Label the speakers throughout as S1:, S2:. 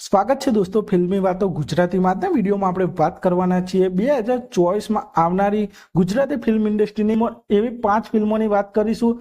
S1: સ્વાગત છે દોસ્તો, ફિલ્મી વાતો ગુજરાતીમાં આજના વિડીયોમાં આપણે વાત કરવાના છીએ બે હજાર ચોવીસમાં આવનારી ગુજરાતી ફિલ્મ ઇન્ડસ્ટ્રીની એવી પાંચ ફિલ્મોની વાત કરીશું,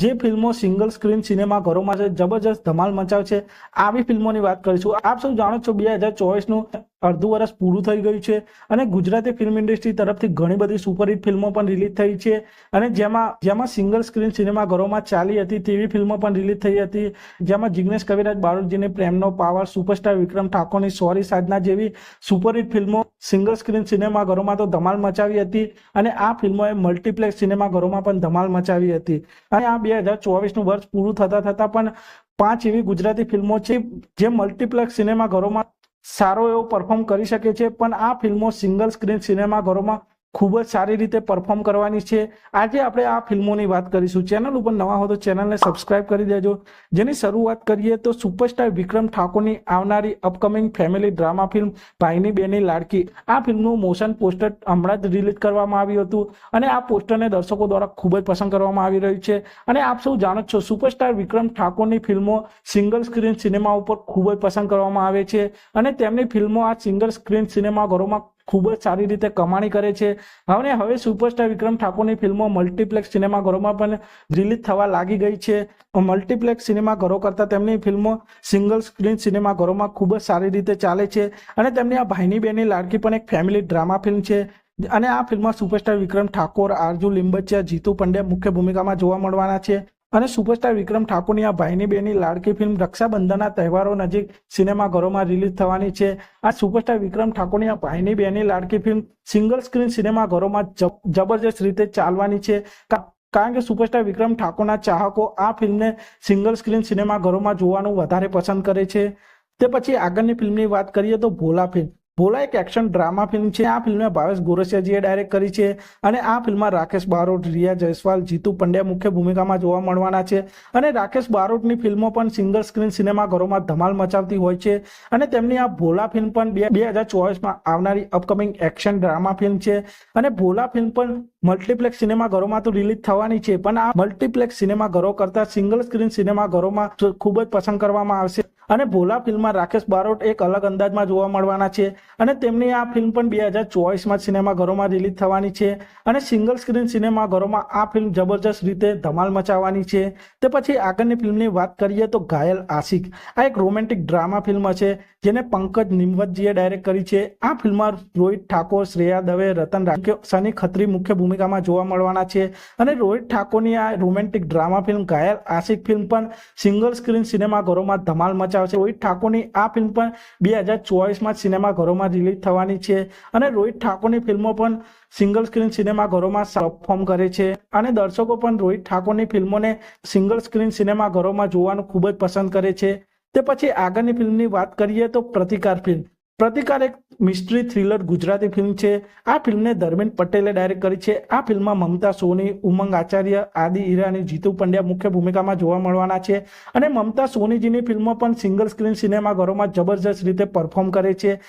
S1: જે ફિલ્મો સિંગલ સ્ક્રીન સિનેમા ઘરોમાં છે, જબરજસ્ત ધમાલ મચાવશે આવી ફિલ્મોની વાત કરીશું. આપ સૌ જાણો છો, બે હજાર ચોવીસનું અડધું વર્ષ પૂરું થઈ ગયું છે અને ગુજરાતી ફિલ્મ ઇન્ડસ્ટ્રી તરફથી ઘણી બધી સુપરહિટ ફિલ્મો પણ રિલીઝ થઈ છે અને જેમાં જેમાં સિંગલ સ્ક્રીન સિનેમા ઘરોમાં ચાલી હતી તેવી ફિલ્મો પણ રિલીઝ થઈ હતી. જેમાં જિગ્નેશ કવિરાજ બારોટજીની પ્રેમનો પાવર સુપરસ્ટાર વિક્રમ ઠાકોરની સોરી સાધના જેવી સુપરહિટ ફિલ્મો સિંગલ સ્ક્રીન સિનેમા ઘરોમાં તો ધમાલ મચાવી હતી અને આ ફિલ્મોએ મલ્ટીપ્લેક્સ સિનેમા ઘરોમાં પણ ધમાલ મચાવી હતી. અને આ બે હજાર ચોવીસનું વર્ષ પૂરું થતા થતાં પણ પાંચ એવી ગુજરાતી ફિલ્મો છે જે મલ્ટીપ્લેક્સ સિનેમા ઘરોમાં સારો એવો પરફોર્મ કરી શકે છે પણ આ ફિલ્મો સિંગલ સ્ક્રીન સિનેમા ઘરોમાં ખૂબ જ સારી રીતે પરફોર્મ કરવાની છે. આજે આપણે આ ફિલ્મોની વાત કરીશું. ચેનલ ઉપર નવા હો તો ચેનલને સબસ્ક્રાઇબ કરી દેજો. જેની શરૂઆત કરીએ તો સુપરસ્ટાર વિક્રમ ઠાકોરની આવનારી અપકમિંગ ફેમિલી ડ્રામા ફિલ્મ ભાઈની બેની લાડકી. આ ફિલ્મનું મોશન પોસ્ટર હમણાં જ રિલીઝ કરવામાં આવ્યું હતું અને આ પોસ્ટરને દર્શકો દ્વારા ખૂબ જ પસંદ કરવામાં આવી રહ્યું છે. અને આપ સૌ જાણો છો સુપરસ્ટાર વિક્રમ ઠાકોરની ફિલ્મો સિંગલ સ્ક્રીન સિનેમા ઉપર ખૂબ જ પસંદ કરવામાં આવે છે. અને તેમની ફિલ્મો આ સિંગલ સ્ક્રીન સિનેમા ઘરોમાં ખૂબ જ સારી રીતે કમાણી કરે છે. હવે હવે સુપરસ્ટાર વિક્રમ ઠાકોરની ફિલ્મો મલ્ટીપ્લેક્સ સિનેમાઘરોમાં પણ રિલીઝ થવા લાગી ગઈ છે. મલ્ટીપ્લેક્સ સિનેમાઘરો કરતાં તેમની ફિલ્મો સિંગલ સ્ક્રીન સિનેમા ઘરોમાં ખૂબ જ સારી રીતે ચાલે છે અને તેમની આ ભાઈની બેની લાડકી પણ એક ફેમિલી ડ્રામા ફિલ્મ છે. અને આ ફિલ્મમાં સુપરસ્ટાર વિક્રમ ઠાકોર, આરજુ, લિંબચિયા, જીતુ પંડ્યા મુખ્ય ભૂમિકામાં જોવા મળવાના છે. અને સુપરસ્ટાર વિક્રમ ઠાકોરની આ ભાઈની બેની લાડકી ફિલ્મ રક્ષાબંધનના તહેવારો નજીક સિનેમા ઘરોમાં રિલીઝ થવાની છે. આ સુપરસ્ટાર વિક્રમ ઠાકોરની આ ભાઈની બેની લાડકી ફિલ્મ સિંગલ સ્ક્રીન સિનેમા ઘરોમાં જબરજસ્ત રીતે ચાલવાની છે. કારણ કે સુપરસ્ટાર વિક્રમ ઠાકોરના ચાહકો આ ફિલ્મને સિંગલ સ્ક્રીન સિનેમા ઘરોમાં જોવાનું વધારે પસંદ કરે છે. તે પછી આગળની ફિલ્મની વાત કરીએ તો ભોલા ફિલ્મ. ભોલા એક એક્શન ડ્રામા ફિલ્મ છે. આ ફિલ્મને ભાવેશ ગોરસિયાજીએ ડાયરેક્ટ કરી છે અને આ ફિલ્મમાં રાકેશ બારોટ, રિયા જયસ્વાલ, જીતુ પંડ્યા મુખ્ય ભૂમિકામાં જોવા મળવાના છે. અને રાકેશ બારોટની ફિલ્મો પણ સિંગલ સ્ક્રીન સિનેમા ઘરોમાં ધમાલ મચાવતી હોય છે. અને તેમની આ ભોલા ફિલ્મ પણ બે બે હજાર ચોવીસમાં આવનારી અપકમિંગ એક્શન ડ્રામા ફિલ્મ છે. અને ભોલા ફિલ્મ પણ મલ્ટીપ્લેક્સ સિનેમા ઘરોમાં તો રિલીઝ થવાની છે. પણ આ મલ્ટીપ્લેક્સ સિનેમા ઘરો કરતા સિંગલ સ્ક્રીન સિનેમા ઘરોમાં ખૂબ જ પસંદ કરવામાં આવશે. અને ભોલા ફિલ્મમાં રાકેશ બારોટ એક અલગ અંદાજમાં જોવા મળવાના છે અને તેમની આ ફિલ્મ પણ બે હજાર ચોવીસમાં સિનેમાઘરોમાં રિલીઝ થવાની છે અને સિંગલ સ્ક્રીન સિનેમા ઘરોમાં આ ફિલ્મ જબરજસ્ત રીતે ધમાલ મચાવવાની છે. તે પછી આગળની ફિલ્મની વાત કરીએ તો ઘાયલ આશિક, આ એક રોમેન્ટિક ડ્રામા ફિલ્મ છે જેને પંકજ નિમવતજીએ ડાયરેક્ટ કરી છે. આ ફિલ્મમાં રોહિત ઠાકોર, શ્રેયા દવે, રતન રાખ્યો સની ખત્રી મુખ્ય ભૂમિકામાં જોવા મળવાના છે અને રોહિત ઠાકોરની આ રોમેન્ટિક ડ્રામા ફિલ્મ ઘાયલ આશિક ફિલ્મ પણ સિંગલ સ્ક્રીન સિનેમા ઘરોમાં ધમાલ મચાવશે રોહિત ઠાકોરની આ ફિલ્મ પણ બે હજાર ચોવીસમાં સિનેમાઘરોમાં રિલીઝ થવાની છે અને રોહિત ઠાકોરની ફિલ્મો પણ સિંગલ સ્ક્રીન સિનેમા ઘરોમાં પરફોર્મ કરે છે. અને દર્શકો પણ રોહિત ઠાકોરની ફિલ્મોને સિંગલ સ્ક્રીન સિનેમા ઘરોમાં જોવાનું ખૂબ જ પસંદ કરે છે. તે પછી આગળની ફિલ્મની વાત કરીએ તો પ્રતિકાર ફિલ્મ. પ્રતિકાર એક મિસ્ટ્રી થ્રિલર ગુજરાતી ફિલ્મ છે. આ ફિલ્મને ધર્મેન્દ્ર પટેલે ડાયરેક્ટ કરી છે. આ ફિલ્મમાં મમતા, સોની, ઉમંગ આચાર્ય, આદિ ઈરાની, જીતુ પંડ્યા મુખ્ય ભૂમિકામાં જોવા મળવાના છે અને મમતા, સોનીજીની ફિલ્મો પણ સિંગલ સ્ક્રીન સિનેમા ઘરોમાં જબરજસ્ત રીતે પરફોર્મ કરે છે.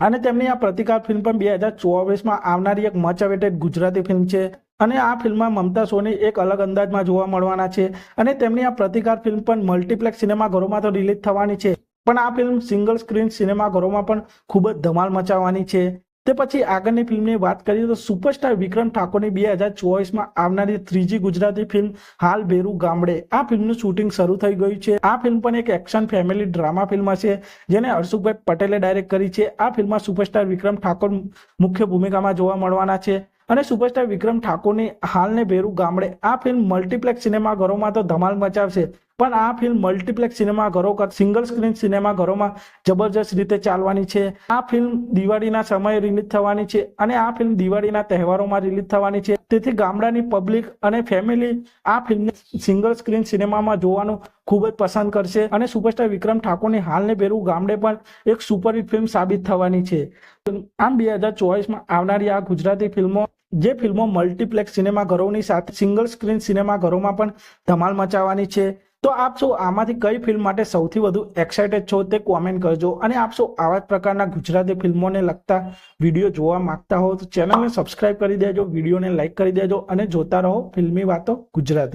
S1: અને તેમની આ પ્રતિકાર ફિલ્મ પણ બે હજાર ચોવીસમાં આવનારી એક મચ અવેટેડ ગુજરાતી ફિલ્મ છે. અને આ ફિલ્મમાં મમતા, સોની એક અલગ અંદાજમાં જોવા મળવાના છે. અને તેમની આ પ્રતિકાર ફિલ્મ પણ મલ્ટીપ્લેક્સ સિનેમા ઘરોમાં તો રિલીઝ થવાની છે. પણ આ ફિલ્મ સિંગલ સ્ક્રીન સિનેમાઘરોમાં પણ ખૂબ જ ધમાલ મચાવવાની છે. તે પછી આગળની ફિલ્મની વાત કરીએ તો સુપરસ્ટાર વિક્રમ ઠાકોરની બે હજાર ચોવીસમાં આવનારી ત્રીજી ગુજરાતી ફિલ્મ હાલ બેરુ ગામડે. આ ફિલ્મનું શૂટિંગ શરૂ થઈ ગયું છે. આ ફિલ્મ પણ એક એક્શન ફેમિલી ડ્રામા ફિલ્મ છે જેને હર્ષુભાઈ પટેલે ડાયરેક્ટ કરી છે. આ ફિલ્મમાં સુપરસ્ટાર વિક્રમ ઠાકોર મુખ્ય ભૂમિકામાં જોવા મળવાના છે અને સુપરસ્ટાર વિક્રમ ઠાકોરની હાલને ભેરુ ગામડે. આ ફિલ્મ મલ્ટીપ્લેક્સ સિનેમા ઘરોમાં તો ધમાલ મચાવશે પણ આ ફિલ્મ મલ્ટીપ્લેક્સ સિનેમા ઘરો સિંગલ સ્ક્રીન સિનેમા ઘરોમાં જબરજસ્ત રીતે ચાલવાની છે. આ ફિલ્મ દિવાળીના સમયે રિલીઝ થવાની છે અને આ ફિલ્મ દિવાળીના તહેવારોમાં રિલીઝ થવાની છે. તેથી ગામડાની પબ્લિક અને ફેમિલી આ ફિલ્મને સિંગલ સ્ક્રીન સિનેમામાં જોવાનું ખૂબ જ પસંદ કરશે અને સુપરસ્ટાર વિક્રમ ઠાકોરની હાલને બેરું ગામડે પણ એક સુપરહિટ ફિલ્મ સાબિત થવાની છે. આમ બે હજાર ચોવીસમાં આવનારી આ ગુજરાતી ફિલ્મો જે ફિલ્મો મલ્ટીપ્લેક્સ સિનેમા ઘરોની સાથે સિંગલ સ્ક્રીન સિનેમા ઘરોમાં પણ ધમાલ મચાવવાની છે. તો આપ શું આમાંથી કઈ ફિલ્મ માટે સૌથી વધુ એક્સાઇટેડ છો તે કોમેન્ટ કરજો અને આપ શું આવા જ પ્રકારના ગુજરાતી ફિલ્મોને લગતા વીડિયો જોવા માંગતા હો તો ચેનલને સબસ્ક્રાઇબ કરી દેજો વિડીયોને લાઇક કરી દેજો અને જોતા રહો ફિલ્મી વાતો ગુજરાતી.